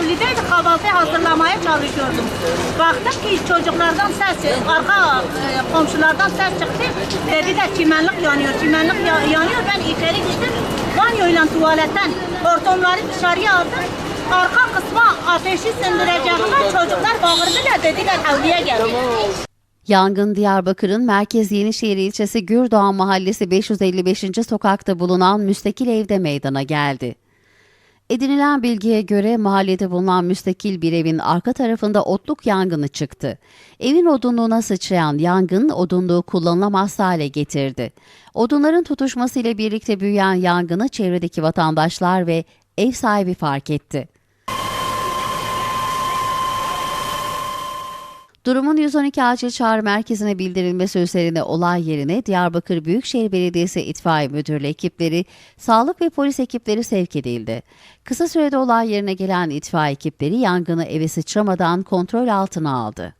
evlideydi kahvaltı hazırlamaya çalışıyordum. Baktım ki çocuklardan ses, arka e, komşulardan ses çıktı. Dediler çimenlik yanıyor, çimenlik ya- yanıyor. Ben içeri gittim. Banyoyla tuvaletten hortumları dışarıya aldım. Arka kısma ateşi söndüreceğime çocuklar bağırdılar dediler evliye geldi. Yangın Diyarbakır'ın Merkez Yenişehir ilçesi Gürdoğan Mahallesi 555. sokakta bulunan müstakil evde meydana geldi. Edinilen bilgiye göre mahallede bulunan müstakil bir evin arka tarafında otluk yangını çıktı. Evin odunluğuna sıçrayan yangın odunluğu kullanılamaz hale getirdi. Odunların tutuşmasıyla birlikte büyüyen yangını çevredeki vatandaşlar ve ev sahibi fark etti. Durumun 112 acil çağrı merkezine bildirilmesi üzerine olay yerine Diyarbakır Büyükşehir Belediyesi İtfaiye Müdürlüğü ekipleri, sağlık ve polis ekipleri sevk edildi. Kısa sürede olay yerine gelen itfaiye ekipleri yangını eve sıçramadan kontrol altına aldı.